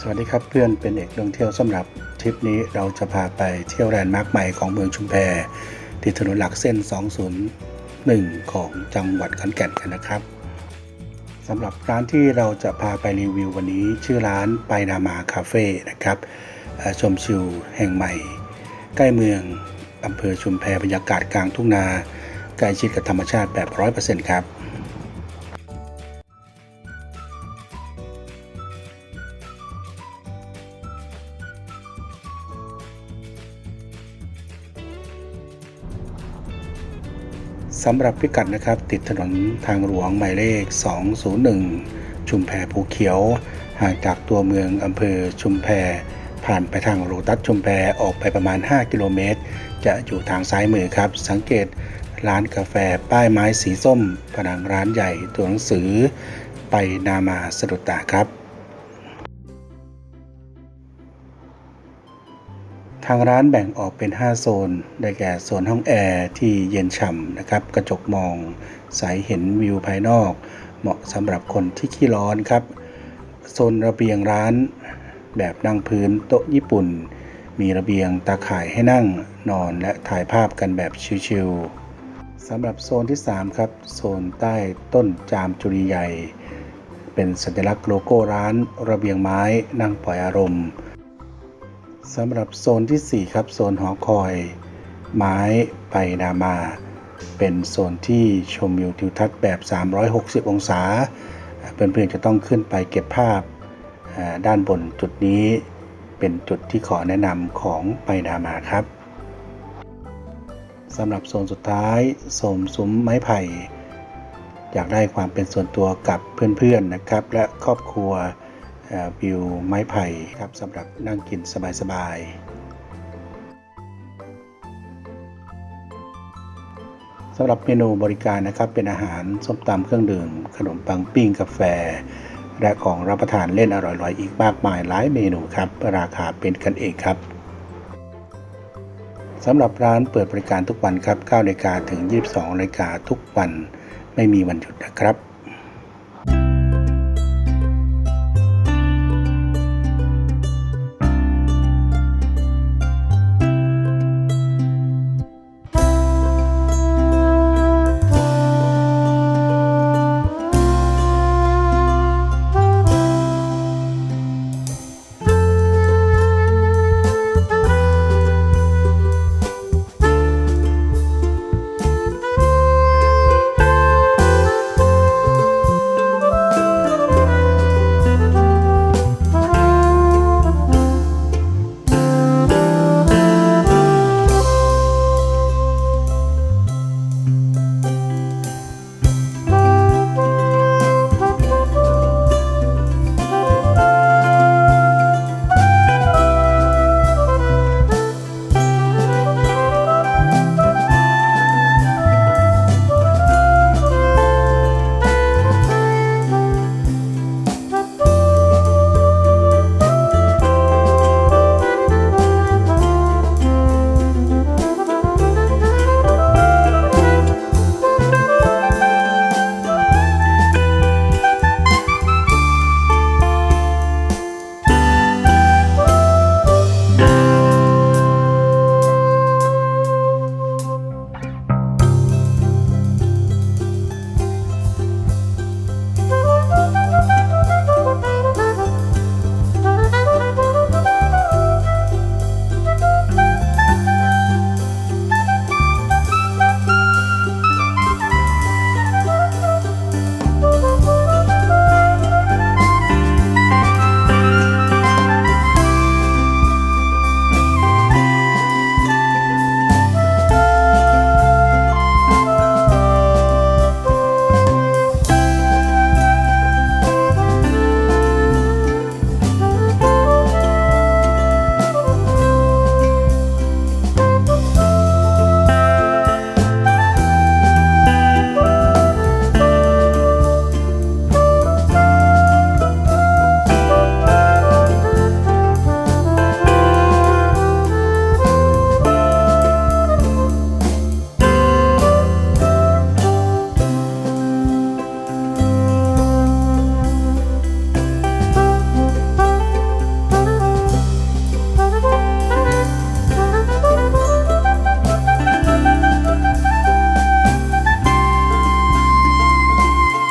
สวัสดีครับเพื่อนเป็นเอกท่องเที่ยวสำหรับทริปนี้เราจะพาไปเที่ยวแลนด์มาร์คใหม่ของเมืองชุมแพที่ถนนหลักเส้น 201 ของจังหวัดขอนแก่นกันนะครับสำหรับร้านที่เราจะพาไปรีวิววันนี้ ชื่อร้านไปนามาคาเฟ่นะครับชมชิวแห่งใหม่ ใกล้เมืองอำเภอชุมแพบรรยากาศกลางทุ่งนาใกล้ชิดกับธรรมชาติแบบ 100%ครับ สำหรับพิกัดนะครับ ติดถนนทางหลวงหมายเลข 201 ชุมแพภูเขียว ห่างจากตัวเมืองอำเภอชุมแพ ผ่านไปทางโรตัสชุมแพออกไปประมาณ 5 กิโลเมตร จะอยู่ทางซ้ายมือครับ สังเกตร้านกาแฟป้ายไม้สีส้มผนังร้านใหญ่ตัวหนังสือ ไปนามาสะดุดตาครับ ทางร้านแบ่งออกเป็น 5 โซน ได้แก่โซนห้องแอร์ที่เย็นฉ่ำนะครับ กระจกมองใสเห็นวิวภายนอก เหมาะสำหรับคนที่ขี้ร้อนครับ โซนระเบียงร้านแบบนั่งพื้นโต๊ะญี่ปุ่น มีระเบียงตาข่ายให้นั่งนอนและถ่ายภาพกันแบบชิลๆสำหรับโซนที่ 3 ครับ โซนใต้ต้นจามจุรีใหญ่ เป็นสัญลักษณ์โลโก้ร้าน ระเบียงไม้นั่งปล่อยอารมณ์ สำหรับโซนที่ 4 ครับโซนหอคอย ไม้ไปนามา เป็นโซนที่ชมวิวทิวทัศน์แบบ 360 องศา เพื่อนๆจะต้องขึ้นไปเก็บภาพด้านบนจุดนี้เป็นจุดที่ขอแนะนำของไปนามาครับสำหรับโซนสุดท้ายโซนซุ้มไม้ไผ่ อยากได้ความเป็นส่วนตัวกับเพื่อนๆนะครับ และครอบครัว วิวไม้ไผ่ครับสำหรับนั่งกินสบายๆสำหรับเมนูบริการนะครับเป็นอาหารส้มตำเครื่องดื่ม ขนมปังปิ้งกาแฟ และของรับประทานเล่นอร่อยๆ อีกมากมายหลายเมนูครับ ราคาเป็นกันเองครับสำหรับร้านเปิดบริการทุกวันครับ9นาฬิกาถึง 22นาฬิกาทุกวัน ไม่มีวันหยุดนะครับ